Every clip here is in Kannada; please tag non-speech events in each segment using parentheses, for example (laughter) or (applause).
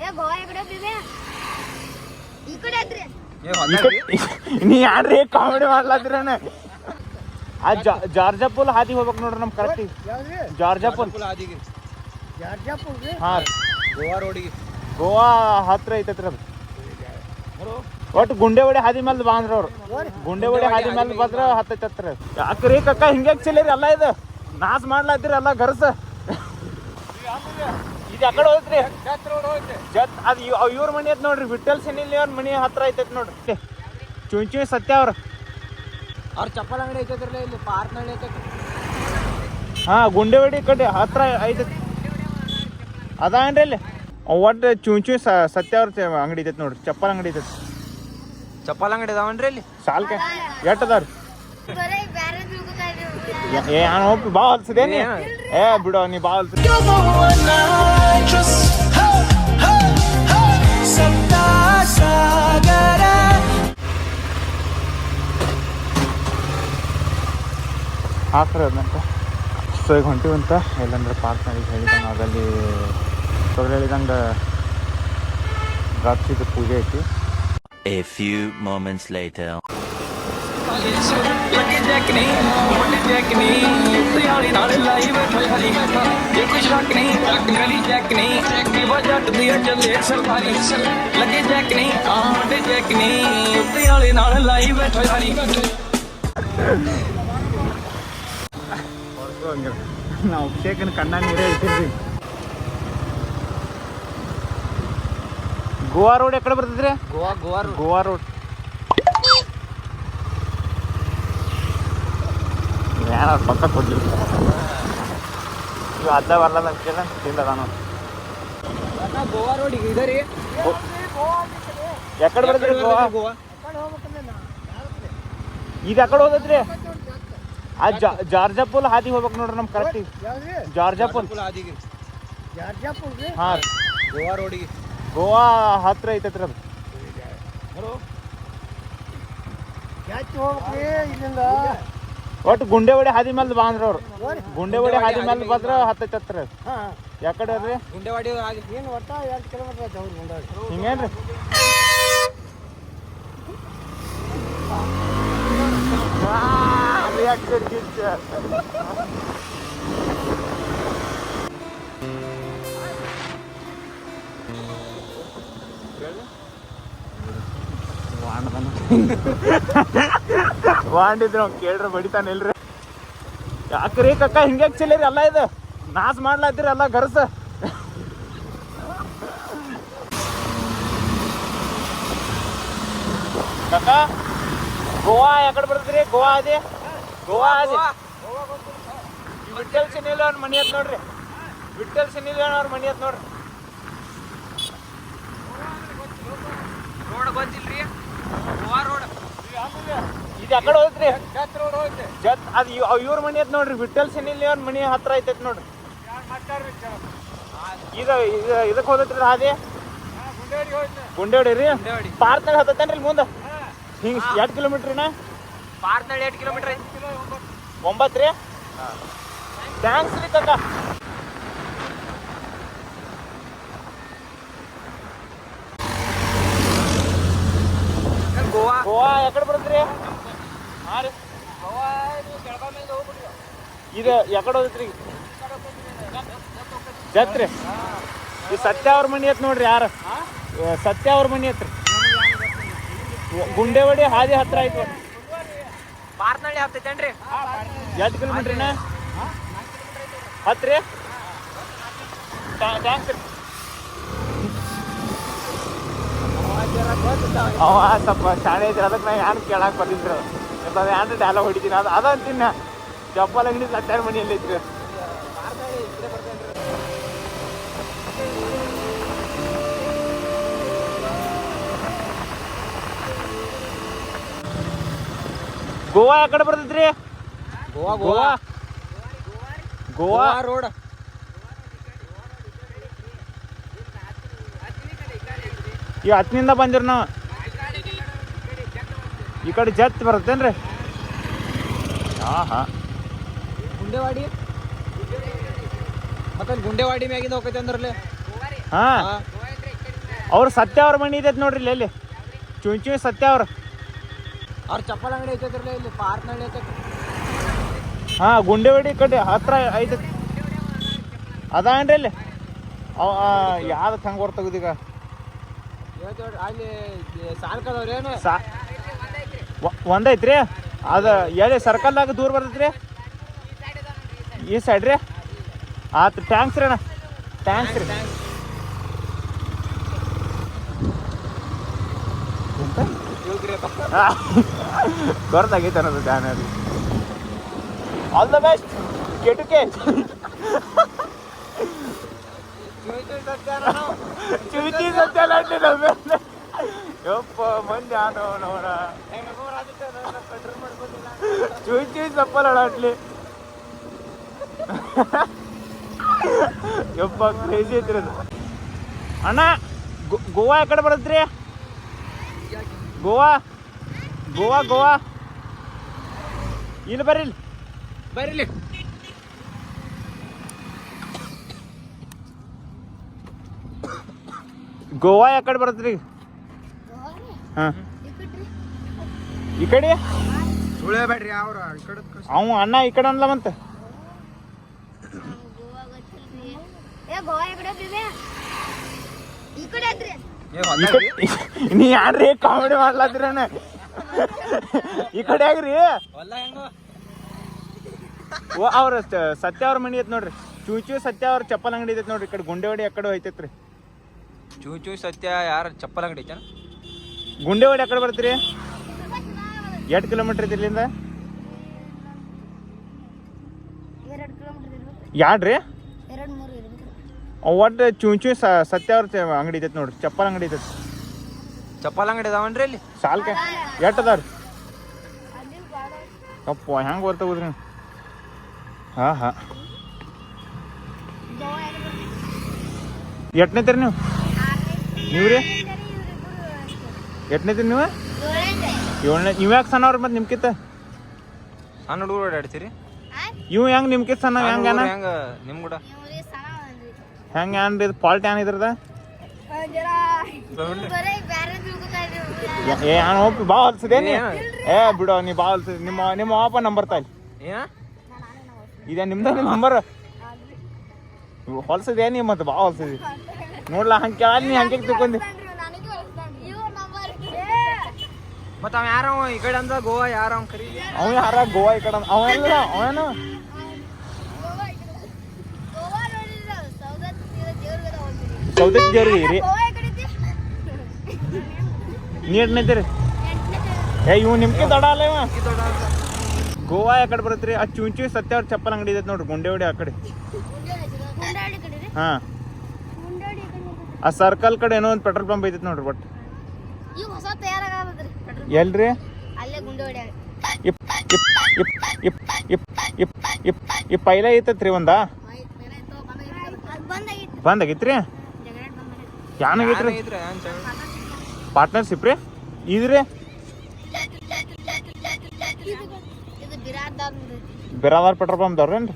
(laughs) ನೀ ಯಾರ್ರಿ ಕಾಮಿಡಿ ಮಾಡ್ಲತ್ತಿರಣ ಆ ಜಾ- ಜಾರ್ಜಾ ಪುಲ್ ಹಾದಿ ಹೋಗ್ಬೇಕು ನೋಡ್ರಿ ನಮ್ ಕರೆಕ್ಟ್. ಜಾರ್ಜಾ ಪುಲ್ ಹಾ ಗೋವಾ ರೋಡಿಗೆ. ಗೋವಾ ಹತ್ರ ಐತೈತ್ರಿ ಅದು. ಒಟ್ಟು ಗುಂಡೆವಾಡಿ ಹಾದಿ ಮೇಲೆ ಬಾಂದ್ರ ಅವ್ರು. ಗುಂಡೆವಾಡಿ ಹಾದಿ ಮೇಲೆ ಬಂದ್ರ ಹತ್ತೈತತ್ರ. ಯಾಕ್ರಿ ಕಕ್ಕ ಹಿಂಗ್ಯಾಕ್ ಚೆಲ್ಲಿರಿ? ಎಲ್ಲ ಇದು. ನಾಸ್ ಮಾಡ್ಲಾತಿರಿ ಎಲ್ಲ ಗರ್ಸ. ಇದು ಯಾಕಡೆ ಹೋಯ್ತ್ರಿ ಜತ್ ಅದು ಇವ್ರ ಮನಿ ಐತ್ ನೋಡ್ರಿ ವಿಠಲ್ ಸೆನಿಲ್ ಅವ್ರ ಮನೆ ಹತ್ರ ಐತೆ ನೋಡ್ರಿ. ಚುಂಚು ಸತ್ಯ ಅವ್ರ. ಅವ್ರ ಚಪ್ಪಲ್ ಅಂಗಡಿ ಐತೆ ಇಲ್ಲಿ ಪಾರ್ಕ್ ಅಂಗಡಿ ಐತೈತಿ ಹಾ ಗುಂಡೆವಡಿ ಕಡೆ ಹತ್ರ ಐತೈತಿ ಅದಾನ್ರಿ ಇಲ್ಲಿ? ಒಟ್ಟು ಚುಂಚಿ ಸತ್ಯ ಅವ್ರ ಚ- ಅಂಗಡಿ ಐತೆ ನೋಡ್ರಿ ಚಪ್ಪಲ್ ಅಂಗಡಿ ಐತೆ ಚಪ್ಪಲ್ ಅಂಗಡಿ ಅದಾವನ್ರಿ ಇಲ್ಲಿ? ಸಾಲ್ಕೆ ಎಟ್ ಅದಾವ್ರಿ? ಇದ್ದೀವಿ ಏ ನಾನು ನೀ ಏ ಬಿಡೋ ನೀ ಭಾಳ ಹಾಕ್ರಿ ಅದನ್ನಂತ ಸೊ ಈಗ ಹೊಂಟಿವಂತ ಎಲ್ಲಂದ್ರೆ ಪಾರ್ಕ್ ಮಾಡಿ ಹೇಳಿದಂಗೆ ಅದಲ್ಲಿ ತೊಗರಿ ಹೇಳಿದಂಗೆ ದ್ರಾಕ್ಷಿದು ಪೂಜೆ ಐತಿ. A few moments later. ਲੱਗੇ ਜੈਕ ਨਹੀਂ ਵੱਡੇ ਜੈਕ ਨਹੀਂ ਉੱਤੇ ਵਾਲੀ ਨਾਲ ਲਾਈ ਬੈਠਾ ਹਰੀ ਬੈਠਾ ਜੇ ਕੁਛ ਰੱਖ ਨਹੀਂ ਰੱਖ ਗਲੀ ਜੈਕ ਨਹੀਂ ਜੈਕੀ ਵਜਟ ਦੀ ਚੱਲੇ ਸਰਕਾਰੀ ਲੱਗੇ ਜੈਕ ਨਹੀਂ ਆ ਵੱਡੇ ਜੈਕ ਨਹੀਂ ਉੱਤੇ ਵਾਲੀ ਨਾਲ ਲਾਈ ਬੈਠਾ ਹਰੀ ਬੈਠਾ ನಾವು ಅಭಿಷೇಕನ ಕಣ್ಣ ನೀರೇ ಇರ್ತೀವಿ ಗೋವಾ ರೋಡ್ ಎಕಡೆ ಬರ್ತದ್ರಿ ಗೋವಾ ಗೋವಾ ರೋಡ್ ಗೋವಾ ರೋಡ್ ಯಾರು ಪಕ್ಕ ಕೊಟ್ಟಿರ್ತಾರೆ ಇವು ಅದ್ದ ಬರಲ್ಲ ಅಂತ ಕೇಳ ತಿಂದ ನಾನು. ಗೋವಾ ರೋಡ್ ಈಗ ಇದೆ ರೀ ಎಕಡೆ ಬರ್ತೀರಿ ಗೋವಾ ಗೋವಾ? ಈಗ ಎಕಡೆ ಹೋದತ್ರಿ ಆ ಜಾರ್ಜಾ ಪುಲ್ ಹಾದಿ ಹೋಗ್ಬೇಕು ನೋಡ್ರಿ ನಮ್ ಕರೆಕ್ಟ್ ಜಾರ್ಜಾಪುಲ್ ಆದಿಗೆ ಹಾ ಗೋವಾ ರೋಡಿಗೆ ಗೋವಾ ಹತ್ರ ಐತತ್ರಿ ಅದು. ಒಟ್ಟು ಗುಂಡೆವಾಡಿ ಹಾದಿ ಮೇಲೆ ಬಾಂದ್ರ ಅವ್ರು. ಗುಂಡೆವಾಡಿ ಹಾದಿ ಮೇಲೆ ಬಂದ್ರ ಹತ್ತೈತತ್ರ ಯಾಕಡೆ ಅದ್ರಿ ಗುಂಡೆವಾಡಿ ಆದಿ ಹಿಂಗೇನ್ರಿ? ವಾಂಡಿದ್ರು ಅವ್ನ್ ಕೇಳ್ರ ಬಡಿತಾನೆ ಇಲ್ರಿ ಯಾಕ್ರಿ ಕಕ್ಕ ಹಿಂಗೆ ಚೆಲ್ಲಿರಿ? ಎಲ್ಲ ಇದು. ನಾಸ್ ಮಾಡ್ಲಾತಿರಿ ಅಲ್ಲ ಗರ್ಸ. ಕಕ್ಕ ಗೋವಾ ಯಾಕಡೆ ಬರ್ತೀರಿ ಗೋವಾ ಅದೇ ಗೋವಾ ಅದೇ ವಿಠಲ್ ಸಿನಿಲ್ ಅವ್ರ ಮನಿ ಐತ್ ನೋಡ್ರಿ. ವಿಠಲ್ ಸಿನಿಲ್ ಅವ್ರ ಮನಿ ಐತ್ ನೋಡ್ರಿ. ರೋಡ್ ಗೊತ್ತಿಲ್ರಿ? ಗೋವಾ ರೋಡ್. ಇದು ಆ ಜತ್ ರೋಡ್ ಜತ್ ಅದು ಇವ್ರ ಮನೆ ಐತೆ ನೋಡ್ರಿ ವಿಠಲ್ ಸಿನಿಲ್ ಅವ್ರ ಮನಿ ಹತ್ರ ಐತೆ ನೋಡ್ರಿ. ಈಗ ಇದು ಇದಕ್ಕೆ ಹೋದತ್ರಿ ಹಾದಿ ಗುಂಡೇಡಿ ರೀ? ಗುಂಡೇವಾಡಿ. ಪಾರ್ಕ್ನಾಗ ಹತ್ತತ್ತೇನ್ರಿ ಮುಂದೆ? ಹಿಂಗೆ ಎರಡು ಕಿಲೋಮೀಟ್ರಿನ ನಲ್ಲಿ ಎಷ್ಟು ಕಿಲೋಮೀಟರ್? ಐತಿ ಒಂಬತ್ತು ರೀ? ಥ್ಯಾಂಕ್ಸ್ ರೀ ಕಕ್ಕ ಗೋವಾ. ಗೋವಾ ಎಕಡೆ ಬರುತ್ತೆ ರೀ ಗೋವಾ ನೀವು ಬೆಳಗಾವಿಯಿಂದ ಹೋಗ್ಬಿಡ್ರಿ ಇದು ಯಾಕಡೆ ಹೋದತ್ರಿ? ಜತ್ ರೀ ಈ ಸತ್ಯ ಅವ್ರ ಮನಿ ಐತ್ ನೋಡ್ರಿ ಯಾರು? ಸತ್ಯ ಅವ್ರ ಮನಿ ಐತ್ರಿ. ಗುಂಡೆವಾಡಿ ಹಾದಿ ಹತ್ರ ಐತಿ ಪಾರ್ನಳ್ಳಿ ಹತ್ತೈತೇನ್ರಿ? ಎಷ್ಟು ಕಿಲೋಮೀಟ್ರಿನ ಹತ್ರಿ ರೀ ಥ್ಯಾಂಕ್ಸ್ ರೀ ಅವ ಸ್ವಲ್ಪ ಶಾಲೆ ಐತ್ರಿ ಅದಕ್ಕೆ ನಾ ಯಾರು ಕೇಳಕ್ಕೆ ಬಂದಿದ್ರು. ಅದು ಯಾರು ಡೈಲಾಗ್ ಹೊಡಿತೀನಿ. ಅದು ಅದ ಅಂತೀನಿ ಚಪ್ಪಲ್ ಅಂಗಡಿ ಸತ್ಯಾರ ಮನೆಯಲ್ಲಿ ಇದ್ರು. ಗೋವಾ ಯಾಕಡೆ ಬರ್ತೈತ್ರಿ? ಗೋವಾ. ಗೋವಾ. ಗೋವಾ ಗೋವಾ ರೋಡ್. ಈ ಹತ್ತಿನಿಂದ ಬಂದಿರ್ ನಾವು. ಈ ಕಡೆ ಜತ್ ಬರುತ್ತೇನ್ರಿ ಹಾಂ ಹಾಂ ಗುಂಡೆವಾಡಿ? ಮತ್ತೆ ಗುಂಡೆವಾಡಿ ಮ್ಯಾಗಿಂದ ಹೋಗೈತೆ ಅಂದ್ರಲ್ಲೇ? ಹಾಂ. ಹಾ ಅವ್ರ ಸತ್ಯ ಅವ್ರ ಮಣಿ ಇದೈತೆ ನೋಡ್ರಿ ಇಲ್ಲಿ ಚುಂಚು ಚುಂಚಿ ಸತ್ಯ ಅವ್ರ. ಅವ್ರ ಚಪ್ಪಲ್ ಅಂಗಡಿ ಐತೈತ್ರಲ್ಲ ಇಲ್ಲಿ ಪಾರ್ಕ್ ಅಂಗಡಿ ಐತೆ. ಹಾ ಗುಂಡೆವಾಡಿ ಕಡೆ ಹತ್ರ ಐತೆ. ಅದಾನ್ರಿ ಇಲ್ಲಿ? ಅವ ಯಾವ್ದಕ್ಕೆ ಹಂಗೆ ಹೊರ್ತಗದೀಗ ಅಲ್ಲಿ ಸಾಲ್ಕದವ್ರೇನು ಏನು? ಸಾ ಒಂದೈತ್ರಿ? ಅದು ಎಲ್ಲಿ ಸರ್ಕಲ್ದಾಗ ದೂರ ಬರ್ತೈತ್ರಿ? ಈ ಸೈಡ್ ರೀ? ಆತು ಟ್ಯಾಂಕ್ಸ್ ರೀ ಅಣ್ಣ. ಟ್ಯಾಂಕ್ಸ್ ರೀ. ಗೊತ್ತಾಗೈತೆ ಅನ್ನೋದು ಅದು ಆಲ್ ದ ಬೆಸ್ಟ್ ಕೆಟುಕೆ ಚುಚಿ ಸತ್ಯ ಯಪ್ಪ ಮಂದಿ ಆನೋ ನೋಡ ಚುಚಿ ಚಪ್ಪಲ್ ಅಡಾಡ್ಲಿ ಯಪ್ಪ ಕ್ರೇಜಿ ಐತ್ರಿ ಅದು. ಅಣ್ಣ ಗೋವಾ ಗೋವಾ ಯಾಕಡೆ ಬರತ್ರಿ? ಗೋವಾ? ಗೋವಾ ಗೋವಾ? ಇಲ್ಲಿ ಬರ್ರಿ ಇಲ್ಲಿ. ಬರ್ರಿ ಗೋವಾ ಯಾಕಡೆ ಬರತ್ರಿ? ಹಾ. ಈ ಕಡೆ? ಅವ್ರ ಈ ಕಡೆ ಅವ ಅಣ್ಣ ಈ ಕಡೆ ಅನ್ಲ ಮಂತ ನೀ ಯಾರ್ರಿ ಕಾಮಿಡಿ ಮಾಡ್ಲಾತಿರಣ್ಣ ಈ ಕಡೆ ಆಗ್ರಿ. ಹೆಂಗೋ? ಓ ಅವ್ರ ಸತ್ಯ ಅವ್ರ ಮನಿ ಐತ್ ನೋಡ್ರಿ. ಚೂಚು ಸತ್ಯ ಅವ್ರ ಚಪ್ಪಲ್ ಅಂಗಡಿ ಐತೆ ನೋಡ್ರಿ ಈ ಕಡೆ ಗುಂಡೆವಾಡಿ ಆ ಕಡೆ ಐತೈತ್ರಿ ಚೂಚು ಚೂ ಸತ್ಯ ಯಾರ ಚಪ್ಪಲ್ ಅಂಗಡಿ ಐತೇನ? ಗುಂಡೆವಾಡಿ ಆ ಕಡೆ ಬರ್ತೀರಿ. ಎಷ್ಟು ಕಿಲೋಮೀಟರ್ ಐತಿ ಇಲ್ಲಿಂದ? ಎರಡು ಯಾಡ್ರಿ ಇರ್ಬೇಕು. ಒಟ್ಟು ಚೂ ಚೂ ಸತ್ಯ ಅವ್ರ ಅಂಗಡಿ ಇದೈತೆ ನೋಡ್ರಿ ಚಪ್ಪಲ್ ಅಂಗಡಿ ಐತೈತಿ. ಚಪ್ಪಲ್ ಅಂಗಡಿ ಅದಾವನ್ರಿ ಇಲ್ಲಿ ಸಾಲ್ಕ? ಎಷ್ಟು ಅದಾವ್ರಿ ಅಲ್ಲಿ ಗಾಡ ಅಪ್ಪ ಹೆಂಗೆ ಗೊತ್ತಾಗೋದ್ರಿ ಹಾ ಹಾಂ. ಎಟ್ನೇತೀರಿ ನೀವು? ನೀವು ರೀ ಎಟ್ನೇತೀರಿ ನೀವು? ಏಳನೇ ನೀವು ಯಾಕೆ ಸಣ್ಣವ್ರಿ ಮತ್ತೆ ನಿಮ್ಕಿತ್ತ ಸಣ್ಣ ಹುಡುಗರು ಓಡಾಡ್ತೀರಿ ಇವ್ ಹೆಂಗ್ ನಿಮ್ಕಿತ್ತ ಸಣ್ಣ ಹೆಂಗ ಹೆಂಗ ನಿಮ್ ಕೂಡ? ಹೆಂಗ ಏನ್ರಿ ಇದು ಫಾಲ್ಟ್ ಏನ್ ಇದ್ರದ? ಏ ಏನ್ ಹೋಗಿ ಬಾ ಹೊಲ್ಸದೇನಿ ಏ ಬಿಡು ನೀ ಬಾ ಹೊಲ್ಸ ನಿಮ್ಮ ನಿಮ್ಮ ಅಪ್ಪ ನಂಬರ್ ತಾಯಿ. ಇದೇ ನಿಮ್ದ ನಂಬರ್? ಹೊಲ್ಸದೇನಿ ಮತ್ತೆ ಬಾ ಹೊಲ್ಸದಿ. ನೋಡ್ಲಾ ಹಂಗೆ ಕೇಳಿ ನೀ ಹಂಗೆ ತಿಳ್ಕೊಂಡಿ ನನಗೆ ಹೊಲ್ಸ್ತಾನ್ರಿ. ಇವ್ರ ನಂಬರ್ ಮತ್ತ ಅವ ಯಾರ ಈ ಕಡೆ ಅಂದ ಗೋವಾ ಯಾರ ಅವ್ ಕರಿ ಅವ ಯಾರ ಗೋವಾ ಈ ಕಡೆ ಅವ ಎಲ್ಲ ಅವೇನು ಸೌದತ್ತಿ ದೇವ್ರಿಗೆ ರೀ? ನೀ ಎಟ್ನೈತಿರಿ ಏ ಇವ್ ನಿಮ್ಗೆ ದಡ ಅಲ್ಲ ಇವ? ಗೋವಾ ಯಾ ಕಡೆ ಬರತ್ರಿ? ಆ ಚುಂಚಿ ಸತ್ಯ ಅವ್ರ ಚಪ್ಪಲ್ ಅಂಗಡಿ ಐತೆ ನೋಡ್ರಿ ಗುಂಡೆವಡಿ ಆ ಕಡೆ. ಹಾ. ಆ ಸರ್ಕಲ್ ಕಡೆ ಏನೋ ಒಂದು ಪೆಟ್ರೋಲ್ ಪಂಪ್ ಐತಿ ನೋಡ್ರಿ ಬಟ್ ಹೊಸ ತಯಾರಾಗದ್ರಿ ಎಲ್ರಿ? ಇಪ್ಪ ಇಲ್ಲ ಐತತ್ರಿ ಒಂದ? ಬಂದಾಗಿತ್ರಿ? ಯಾನಾಗೈತ್ರಿ? ಪಾರ್ಟ್ನರ್ಶಿಪ್ ರೀ ಇದ್ರಿ? ಬಿರಾದಾರ್ ಪೆಟ್ರೋಲ್ ಪಂಪ್ ದವ್ರೇನ್ರಿ?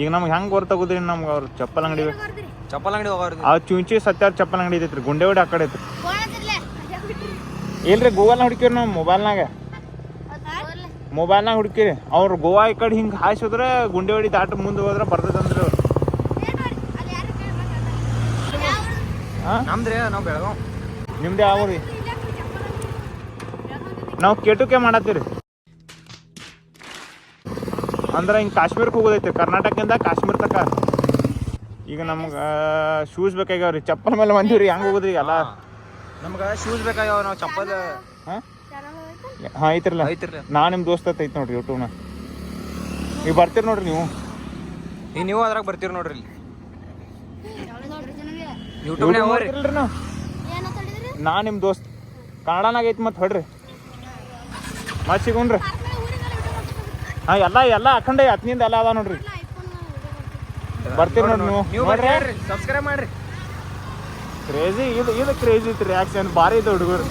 ಈಗ ನಮ್ಗೆ ಹೆಂಗೆ ಗೊತ್ತಾಗುದ್ರಿ ನಮ್ಗೆ ಅವ್ರು ಚಪ್ಪಲ್ ಅಂಗಡಿ ಚಪ್ಪಲ್ ಅಂಗಡಿ ಆ ಚುಂಚಿ ಸತ್ಯಾರ ಚಪ್ಪಲ್ ಅಂಗಡಿ ಇದೈತ್ರಿ ಗುಂಡೆ ಆ ಕಡೆ ಐತ್ರಿ. ಇಲ್ರಿ ಗೂಗಲ್ ಹುಡುಕಿರಿ ನಾವು ಮೊಬೈಲ್ನಾಗ ಮೊಬೈಲ್ನಾಗ ಹುಡುಕಿರಿ ಅವ್ರು ಗೋವಾ ಈ ಕಡೆ ಹಿಂಗೆ ಹಾಯಿಸಿದ್ರೆ ಗುಂಡೆವಡಿ ದಾಟ ಮುಂದೆ ಹೋದ್ರೆ ಬರ್ತದಂದ್ರೆ ಅವ್ರು. ನಮ್ದ್ರಿ ನಾವು ಬೆಳಗಾವ್. ನಿಮ್ದು ಯಾವ ರೀ ನಾವು ಕೇಟುಕೆ ಮಾಡತ್ತೀರಿ. ಅಂದ್ರೆ ಹಿಂಗೆ ಕಾಶ್ಮೀರಕ್ಕೆ ಹೋಗೋದೈತೆ ಕರ್ನಾಟಕದಿಂದ ಕಾಶ್ಮೀರ ತಕ. ಈಗ ನಮ್ಗೆ ಶೂಸ್ ಬೇಕಾಗ್ಯಾವ್ರಿ. ಚಪ್ಪಲ್ ಮೇಲೆ ಬಂದೀವ್ರಿ ಹೆಂಗೆ ಹೋಗೋದ್ರಿ ಎಲ್ಲ? ನಮ್ಗ ಶೂಸ್ ಬೇಕಾಗ್ಯಾವ ನಾವು ಚಪ್ಪಲ್. ಹಾಂ? ಹಾಂ ಐತ್ರಲ್ಲ. ಐತ್ರಿ ನಾ ನಿಮ್ಮ ದೋಸ್ತ ಐತಿ ನೋಡ್ರಿ ಯೂಟ್ಯೂಬ್ನ ನೀವು ಬರ್ತೀರಿ ನೋಡ್ರಿ ನೀವು. ಈಗ ನೀವು ಅದ್ರಾಗ ಬರ್ತೀರಿ ನೋಡ್ರಿ ಇಲ್ಲಿ. ನಾ ನಿಮ್ಮ ದೋಸ್ತ್. ಕನ್ನಡನಾಗ ಐತಿ ಮತ್ತೆ ಹೊಡ್ರಿ. ಮತ್ತೆ ಸಿಗೋಣ್ರಿ. ಹಾಂ ಎಲ್ಲ ಎಲ್ಲ ಅಖಂಡ ಹತ್ನಿಂದ ಎಲ್ಲ ಅದ ನೋಡ್ರಿ. ಬರ್ತೀರಿ ನೋಡ್ರಿ ನೀವು. ಸಬ್ಸ್ಕ್ರೈಬ್ ಮಾಡ್ರಿ. ಕ್ರೇಜಿ ಇದು ಇದು ಕ್ರೇಜಿ ಇತ್ತು ರಿಯಾಕ್ಷನ್ ಭಾರಿ ಇತ್ತು ಹುಡುಗರು.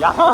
ಯಾವ